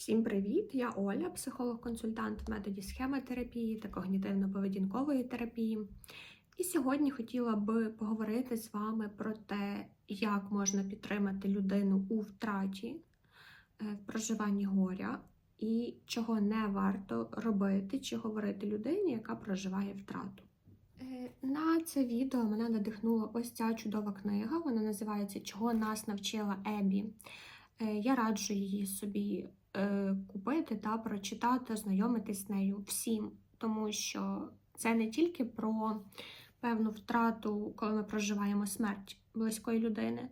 Всім привіт! Я Оля, психолог-консультант в методі схемотерапії та когнітивно-поведінкової терапії. І сьогодні хотіла би поговорити з вами про те, як можна підтримати людину у втраті е, в проживанні горя, і чого не варто робити чи говорити людині, яка проживає втрату. Е, На це відео мене надихнула ось ця чудова книга. Вона називається Чого нас навчила Ебі. Е, Я раджу її собі купити та прочитати, ознайомитись з нею всім, тому що це не тільки про певну втрату, коли ми проживаємо смерть близької людини,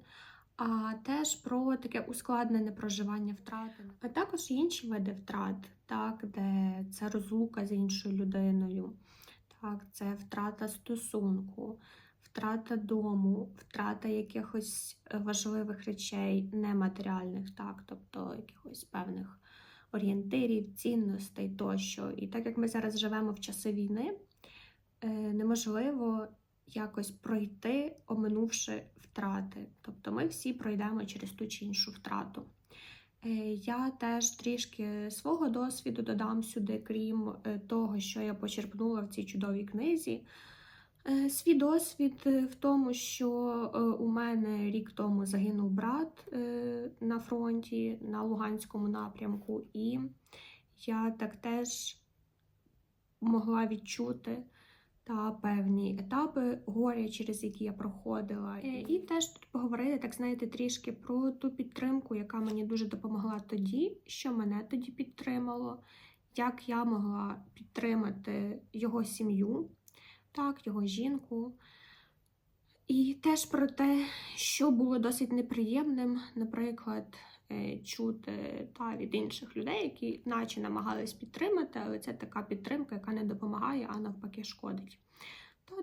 а теж про таке ускладнене проживання втрати, а також інші види втрат, так, де це розлука з іншою людиною, так, це втрата стосунку. Втрата дому, втрата якихось е, важливих речей, нематеріальних, так, тобто якихось певних орієнтирів, цінностей тощо. І так як ми зараз живемо в часи війни, е, неможливо якось пройти, оминувши втрати. Тобто ми всі пройдемо через ту чи іншу втрату. Е, Я теж трішки свого досвіду додам сюди, крім того, що я почерпнула в цій чудовій книзі. Е, Свій досвід е, в тому, що е, у мене рік тому загинув брат на фронті на Луганському напрямку, і я так теж могла відчути та певні етапи горя, через які я проходила. І теж тут поговорити, так знаєте, трішки про ту підтримку, яка мені дуже допомогла тоді, що мене тоді підтримало, як я могла підтримати його сім'ю так, його жінку. І теж про те, що було досить неприємним, наприклад, е, чути та, від інших людей, які наче намагались підтримати, але це така підтримка, яка не допомагає, а навпаки шкодить.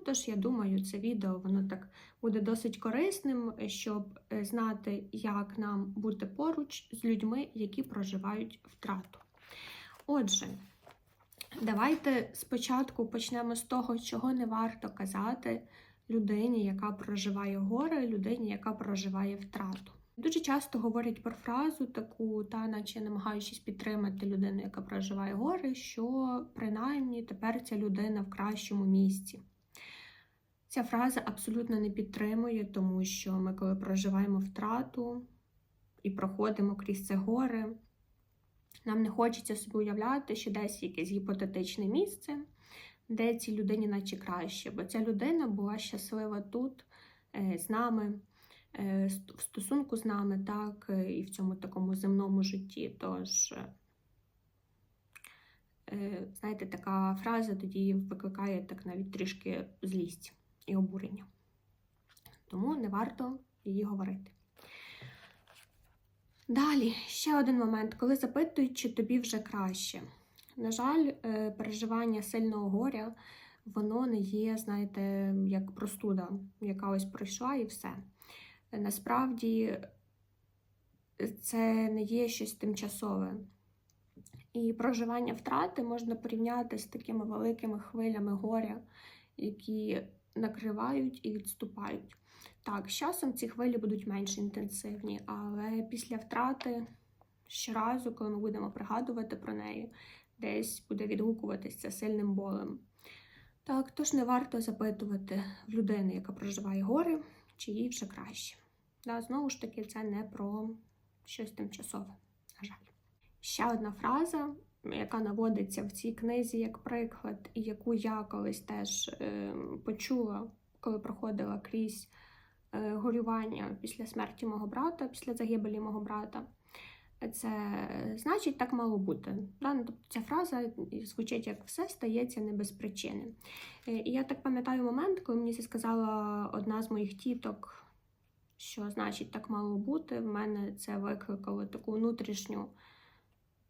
Тож, я думаю, це відео воно так буде досить корисним, щоб е, знати, як нам бути поруч з людьми, які проживають втрату. Отже, Давайте спочатку почнемо з того, чого не варто казати людині, яка проживає горе, людині, яка проживає втрату. Дуже часто говорять про фразу таку, та наче намагаючись підтримати людину, яка проживає горе, що принаймні тепер ця людина в кращому місці. Ця фраза абсолютно не підтримує, тому що ми, коли проживаємо втрату і проходимо крізь це горе, нам не хочеться собі уявляти, що десь якесь гіпотетичне місце, де цій людині наче краще, бо ця людина була щаслива тут е, з нами, е, в стосунку з нами, так, е, і в цьому такому земному житті. Тож, знаєте, така фраза тоді викликає так навіть трішки злість і обурення. Тому не варто її говорити. Далі, ще один момент, коли запитують, чи тобі вже краще. На жаль, е, переживання сильного горя, воно не є, знаєте, як простуда, яка ось пройшла і все. Насправді це не є щось тимчасове. І проживання втрати можна порівняти з такими великими хвилями горя, які накривають і відступають. Так, з часом ці хвилі будуть менш інтенсивні, але після втрати щоразу, коли ми будемо пригадувати про неї, десь буде відгукуватися сильним болем. Так, тож не варто запитувати в людини, яка проживає гори, чи їй вже краще. Да, Знову ж таки, це не про щось тимчасове, на жаль. Ще одна фраза, яка наводиться в цій книзі як приклад, і яку я колись теж е, почула, коли проходила крізь. Е, горювання після смерті мого брата, після загибелі мого брата. Це значить, так мало бути. Ну, тобто Ця фраза звучить як все стається не без причини. Е, і я так пам'ятаю момент, коли мені це сказала одна з моїх тіток, що значить так мало бути. В мене це викликало таку внутрішню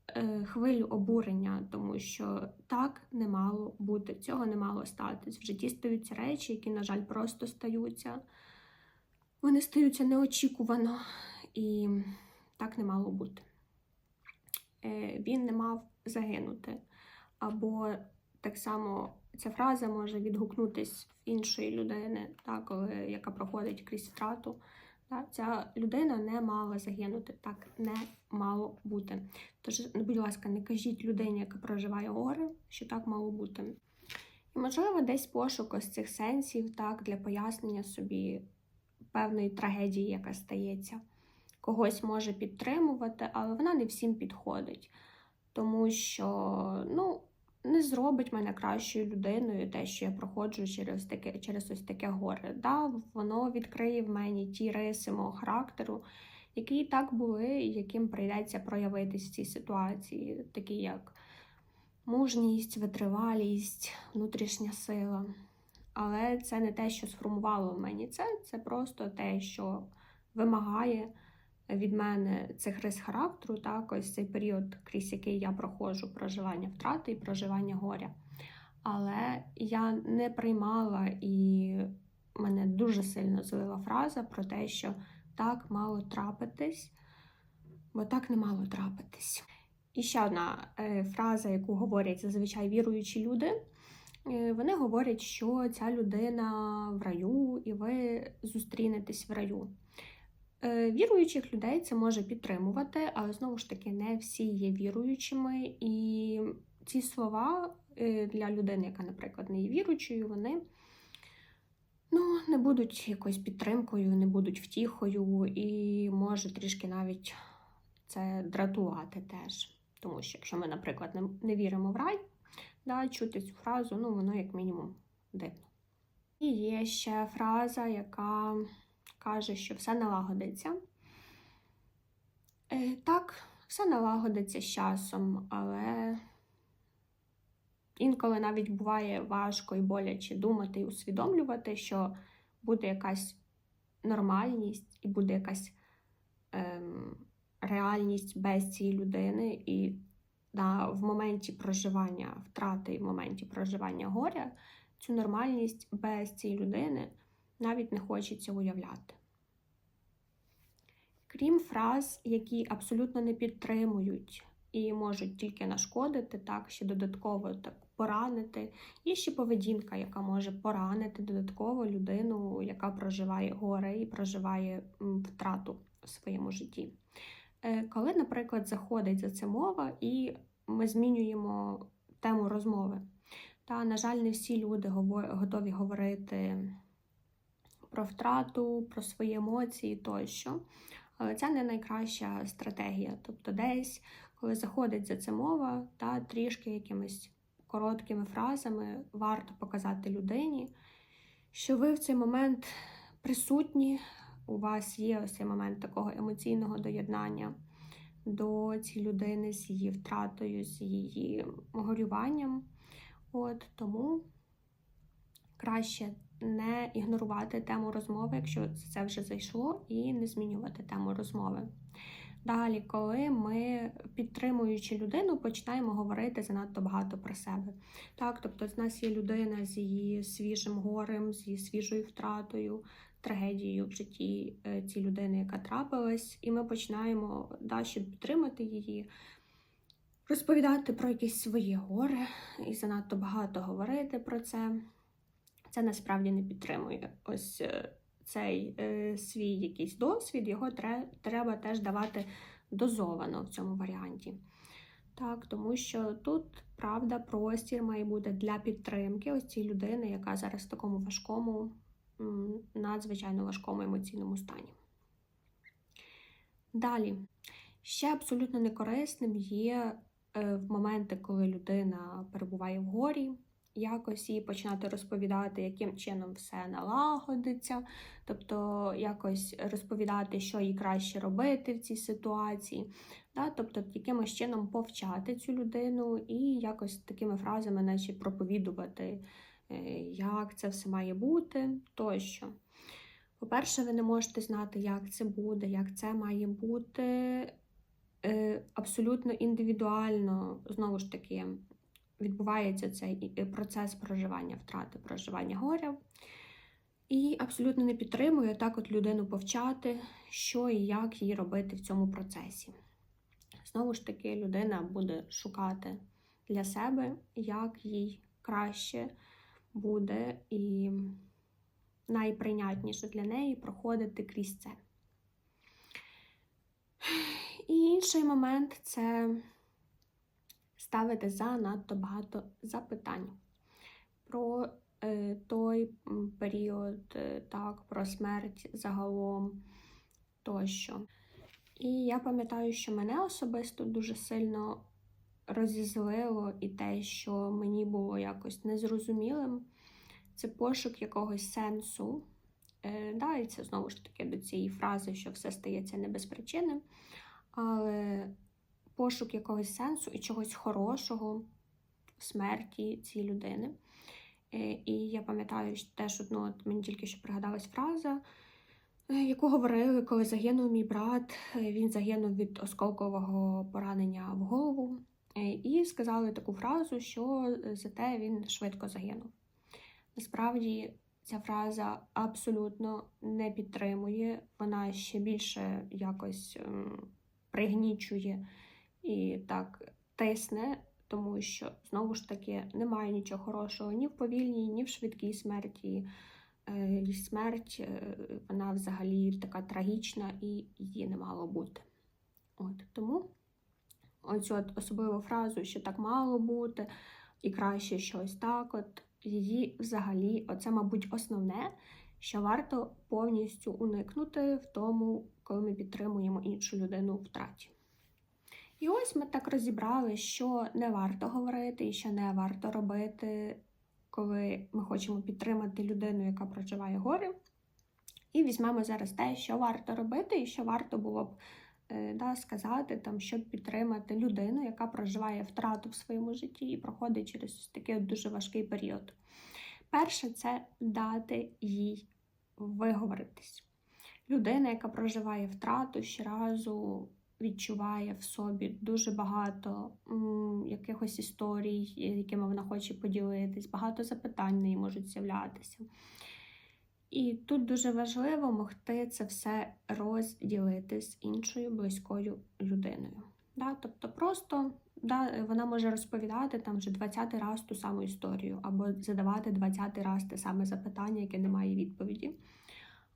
е, хвилю обурення, тому що так не мало бути, цього не мало статись. В житті стаються речі, які, на жаль, просто стаються. Вони стаються неочікувано, і так не мало бути. Е, він не мав загинути. Або так само ця фраза може відгукнутись в іншої людини, так, яка проходить крізь втрату. Да? Ця людина не мала загинути, так не мало бути. Тож, будь ласка, не кажіть людині, яка проживає горе, що так мало бути. І, можливо, десь пошук ось цих сенсів так, для пояснення собі певної трагедії, яка стається. Когось може підтримувати, але вона не всім підходить. Тому що, ну, не зробить мене кращою людиною, те, що я проходжу через таке, через ось таке горе. Да, Воно відкриє в мені ті риси мого характеру, які і так були, і яким прийдеться проявитись в цій ситуації, такі як мужність, витривалість, внутрішня сила. Але це не те, що сформувало в мені це, це просто те, що вимагає від мене цих рис характеру, так, ось цей період, крізь який я проходжу проживання втрати і проживання горя. Але я не приймала і мене дуже сильно злила фраза про те, що так мало трапитись, бо так не мало трапитись. І ще одна е, фраза, яку говорять зазвичай віруючі люди. Е, вони говорять, що ця людина в раю, і ви зустрінетесь в раю. Е, віруючих людей це може підтримувати, але знову ж таки не всі є віруючими. І ці слова е, для людини, яка, наприклад, не є віруючою, вони ну, не будуть якоюсь підтримкою, не будуть втіхою, і може трішки навіть це дратувати теж. Тому що, якщо ми, наприклад, не віримо в рай, да, чути цю фразу, ну, воно як мінімум дивно. І є ще фраза, яка каже, що все налагодиться. Е, Так, все налагодиться з часом, але інколи навіть буває важко і боляче думати і усвідомлювати, що буде якась нормальність і буде якась ем, реальність без цієї людини. І да, в моменті проживання втрати і в моменті проживання горя цю нормальність без цієї людини навіть не хочеться уявляти. Крім фраз, які абсолютно не підтримують і можуть тільки нашкодити, так, ще додатково так поранити. Є ще поведінка, яка може поранити додатково людину, яка проживає горе і проживає втрату в своєму житті. Е, коли, наприклад, заходить за це мова, і ми змінюємо тему розмови. Та, на жаль, не всі люди готові говорити про втрату, про свої емоції тощо. Але це не найкраща стратегія. Тобто, десь, коли заходить за це мова, та трішки якимись короткими фразами варто показати людині, що ви в цей момент присутні, у вас є ось цей момент такого емоційного доєднання до цієї людини з її втратою, з її горюванням. От Тому краще не ігнорувати тему розмови, якщо це вже зайшло, і не змінювати тему розмови. Далі, коли ми, підтримуючи людину, починаємо говорити занадто багато про себе. Так, Тобто, з нас є людина з її свіжим горем, з її свіжою втратою, трагедією в житті е, цієї людини, яка трапилась, і ми починаємо да, щоб підтримати її, розповідати про якісь свої гори і занадто багато говорити про це це насправді не підтримує. Ось е, цей е, свій якийсь досвід, його треба теж давати дозовано в цьому варіанті. Так, Тому що тут, правда, простір має бути для підтримки ось цієї людини, яка зараз в такому важкому, надзвичайно важкому емоційному стані. Далі, ще абсолютно некорисним є е, в моменти, коли людина перебуває в горі, якось їй починати розповідати, яким чином все налагодиться, тобто якось розповідати, що їй краще робити в цій ситуації, да? тобто якимось чином повчати цю людину і якось такими фразами, наче проповідувати, е, як це все має бути тощо. По-перше, ви не можете знати, як це буде, як це має бути е, абсолютно індивідуально, знову ж таки, відбувається цей процес проживання втрати, проживання горя. І абсолютно не підтримую так от людину повчати, що і як їй робити в цьому процесі. Знову ж таки, людина буде шукати для себе, як їй краще буде і найприйнятніше для неї проходити крізь це. І інший момент це ставити занадто багато запитань про е, той період, е, так, про смерть загалом тощо. І я пам'ятаю, що мене особисто дуже сильно розізлило і те, що мені було якось незрозумілим, це пошук якогось сенсу. Е, да, і це знову ж таки до цієї фрази, що все стається не без причини. Але пошук якогось сенсу і чогось хорошого в смерті цієї людини. Е, І я пам'ятаю теж одну, от мені тільки що пригадалась фраза, е, яку говорили, коли загинув мій брат. Е, Він загинув від осколкового поранення в голову. І сказали таку фразу, що зате він швидко загинув. Насправді ця фраза абсолютно не підтримує, вона ще більше якось ем, пригнічує і так тисне, тому що знову ж таки немає нічого хорошого ні в повільній, ні в швидкій смерті. Е, і Смерть е, вона взагалі така трагічна і її не мало бути. От тому оцю от особливу фразу, що так мало бути, і краще щось так. От її взагалі, оце, мабуть, основне, що варто повністю уникнути в тому, коли ми підтримуємо іншу людину втраті. І ось ми так розібрали, що не варто говорити і що не варто робити, коли ми хочемо підтримати людину, яка проживає горе. І візьмемо зараз те, що варто робити, і що варто було б е, да, сказати, там, щоб підтримати людину, яка проживає втрату в своєму житті і проходить через такий дуже важкий період. Перше, це дати їй виговоритись. Людина, яка проживає втрату, щоразу відчуває в собі дуже багато м, якихось історій, якими вона хоче поділитись, багато запитань неї можуть з'являтися. І тут дуже важливо могти це все розділити з іншою близькою людиною. Да? Тобто, просто да, вона може розповідати там вже 20-й раз ту саму історію, або задавати 20-й раз те саме запитання, яке не має відповіді.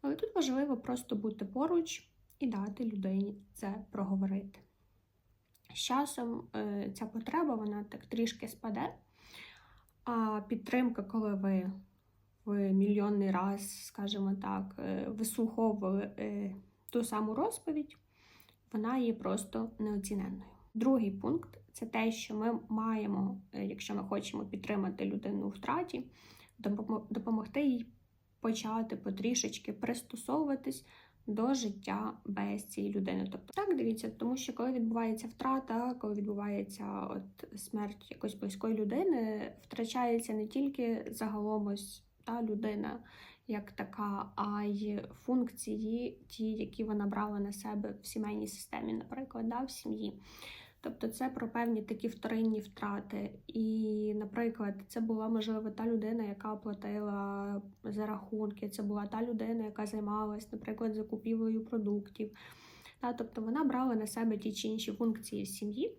Але тут важливо просто бути поруч і дати людині це проговорити. З часом е, ця потреба вона так трішки спаде, а підтримка, коли ви в мільйонний раз, скажімо так, е, вислуховували е, ту саму розповідь, вона є просто неоціненною. Другий пункт це те, що ми маємо, якщо ми хочемо підтримати людину у втраті, допомогти їй почати потрішечки пристосовуватись до життя без цієї людини. Тобто, так дивіться, тому що коли відбувається втрата, коли відбувається от смерть якоїсь близької людини, втрачається не тільки загалом ось та людина як така, а й функції, ті, які вона брала на себе в сімейній системі, наприклад, да, в сім'ї. Тобто це про певні такі вторинні втрати. І, наприклад, це була можливо та людина, яка платила за рахунки, це була та людина, яка займалась, наприклад, закупівлею продуктів. Тобто вона брала на себе ті чи інші функції сім'ї.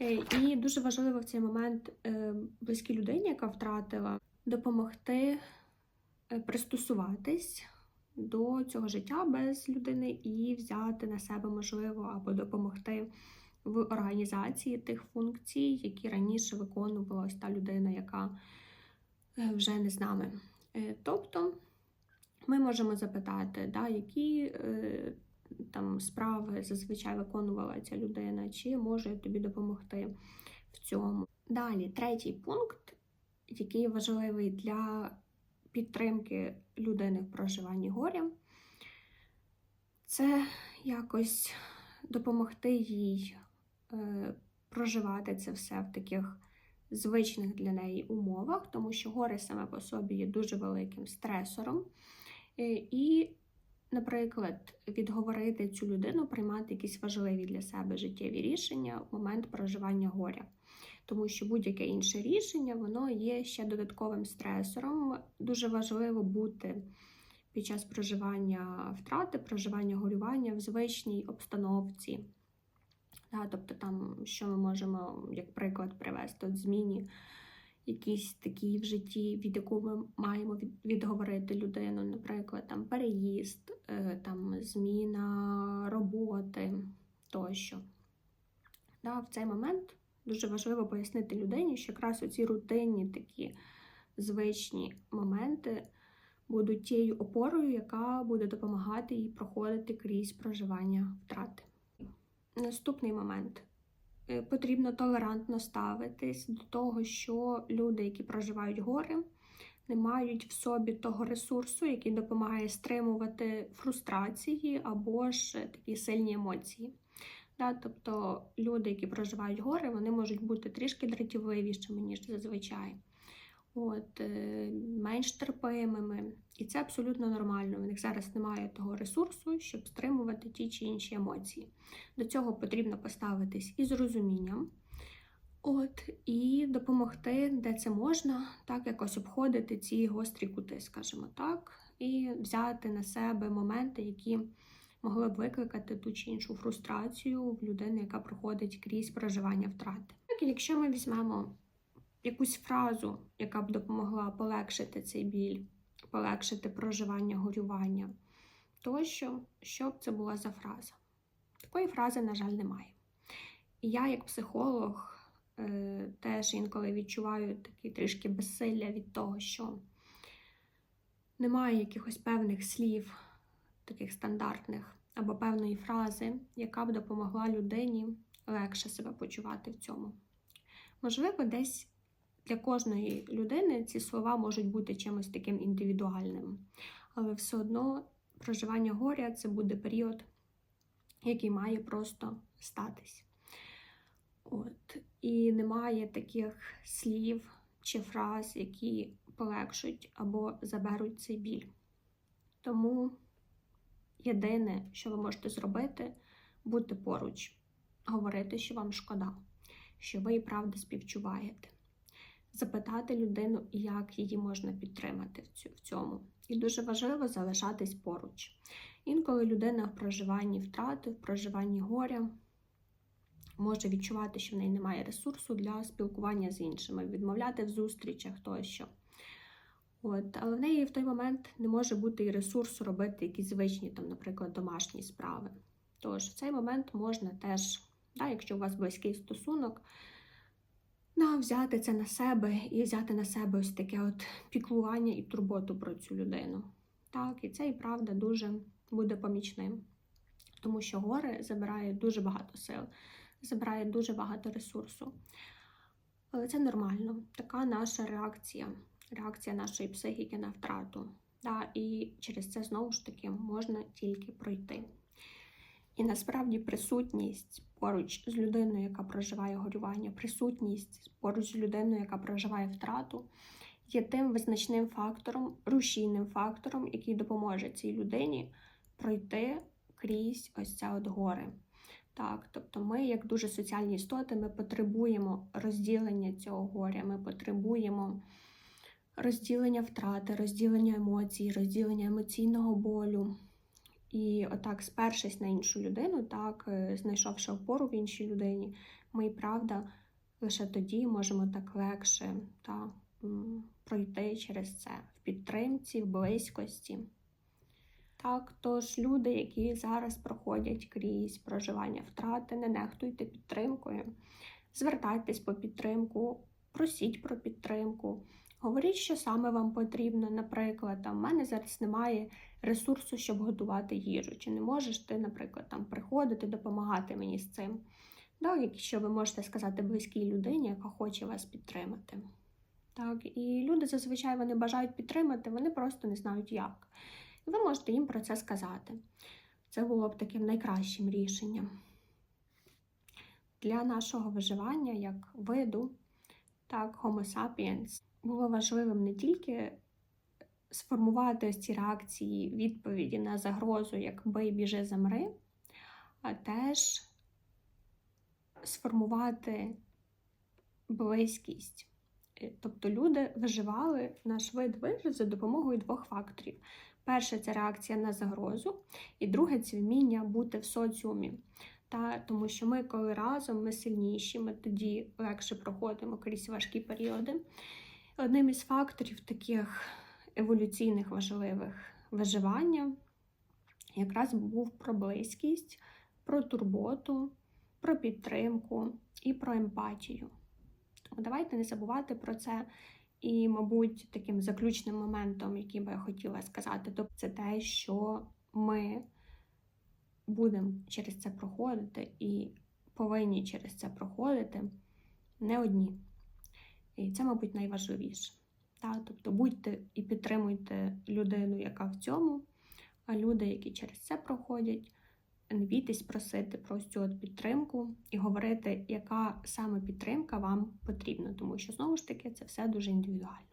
Е, І дуже важливо в цей момент е, близькій людині, яка втратила, допомогти е, пристосуватись до цього життя без людини і взяти на себе можливо або допомогти в організації тих функцій, які раніше виконувала та людина, яка е, вже не з нами. Е, Тобто ми можемо запитати, да, які е, там справи зазвичай виконувала ця людина, чи може тобі допомогти в цьому. Далі, третій пункт, який важливий для підтримки людини в проживанні горя, це якось допомогти їй проживати це все в таких звичних для неї умовах, тому що горе саме по собі є дуже великим стресором. Е, І, наприклад, відговорити цю людину приймати якісь важливі для себе життєві рішення в момент проживання горя. Тому що будь-яке інше рішення воно є ще додатковим стресором. Дуже важливо бути під час проживання втрати, проживання горювання в звичній обстановці. Да, тобто, там, що ми можемо, як приклад, привести от зміні якісь такі в житті, від яку ми маємо відговорити людину, наприклад, там переїзд, е, там зміна роботи, тощо. Да, в цей момент дуже важливо пояснити людині, що якраз оці рутинні такі звичні моменти будуть тією опорою, яка буде допомагати їй проходити крізь проживання втрати. Наступний момент. Е, Потрібно толерантно ставитись до того, що люди, які проживають гори, не мають в собі того ресурсу, який допомагає стримувати фрустрації або ж такі сильні емоції. Да, тобто люди, які проживають гори, вони можуть бути трішки дратівливішими, ніж зазвичай. От, е, менш терпимими. І це абсолютно нормально. У них зараз немає того ресурсу, щоб стримувати ті чи інші емоції. До цього потрібно поставитись із розумінням. От, і допомогти, де це можна, так якось обходити ці гострі кути, скажімо так, і взяти на себе моменти, які могли б викликати ту чи іншу фрустрацію в людини, яка проходить крізь проживання втрати. Так, якщо ми візьмемо якусь фразу, яка б допомогла полегшити цей біль, полегшити проживання горювання, тощо, що б це була за фраза? Такої фрази, на жаль, немає. І я, як психолог, е, теж інколи відчуваю такі трішки безсилля від того, що немає якихось певних слів, таких стандартних, або певної фрази, яка б допомогла людині легше себе почувати в цьому. Можливо, десь для кожної людини ці слова можуть бути чимось таким індивідуальним, але все одно проживання горя це буде період, який має просто статись. От. І немає таких слів чи фраз, які полегшують або заберуть цей біль. Тому єдине, що ви можете зробити, бути поруч, говорити, що вам шкода, що ви і правда співчуваєте, запитати людину, як її можна підтримати в цьому. І дуже важливо залишатись поруч. Інколи людина в проживанні втрати, в проживанні горя може відчувати, що в неї немає ресурсу для спілкування з іншими, відмовляти в зустрічах тощо. От, Але в неї в той момент не може бути і ресурсу робити якісь звичні, там, наприклад, домашні справи. Тож в цей момент можна теж, да, якщо у вас близький стосунок, да, взяти це на себе і взяти на себе ось таке от піклування і турботу про цю людину. Так, І це і правда дуже буде помічним, тому що горе забирає дуже багато сил, забирає дуже багато ресурсу. Але це нормально, така наша реакція реакція нашої психіки на втрату. Да, І через це знову ж таки можна тільки пройти. І насправді присутність поруч з людиною, яка проживає горювання, присутність поруч з людиною, яка проживає втрату, є тим визначним фактором, рушійним фактором, який допоможе цій людині пройти крізь ось це от горе. Так, тобто ми, як дуже соціальні істоти, ми потребуємо розділення цього горя, ми потребуємо розділення втрати, розділення емоцій, розділення емоційного болю. І отак, спершись на іншу людину, так, е, знайшовши опору в іншій людині, ми і правда лише тоді можемо так легше та, пройти через це в підтримці, в близькості. Так, тож люди, які зараз проходять крізь проживання втрати, не нехтуйте підтримкою, звертайтесь по підтримку, просіть про підтримку. Говоріть, що саме вам потрібно. Наприклад, там, в мене зараз немає ресурсу, щоб готувати їжу. Чи не можеш ти, наприклад, там приходити, допомагати мені з цим? Да, Якщо ви можете сказати близькій людині, яка хоче вас підтримати. Так, І люди зазвичай вони бажають підтримати, вони просто не знають як. І ви можете їм про це сказати. Це було б таким найкращим рішенням. Для нашого виживання як виду, так, Homo sapiens, було важливим не тільки сформувати ось ці реакції відповіді на загрозу, як бий, біжи, замри, а теж сформувати близькість. Е, тобто люди виживали, наш вид вижив за допомогою двох факторів. Перше це реакція на загрозу, і друге це вміння бути в соціумі. Та, Тому що ми, коли разом, ми сильніші, ми тоді легше проходимо крізь важкі періоди. Одним із факторів таких еволюційних важливих виживання якраз був про близькість, про турботу, про підтримку і про емпатію. Тому давайте не забувати про це. І, мабуть, таким заключним моментом, який би я хотіла сказати, то це те, що ми будемо через це проходити і повинні через це проходити не одні. І це, мабуть, найважливіше. Та? Тобто будьте і підтримуйте людину, яка в цьому, а люди, які через це проходять, не бійтесь просити про цю от підтримку і говорити, яка саме підтримка вам потрібна, тому що знову ж таки це все дуже індивідуально.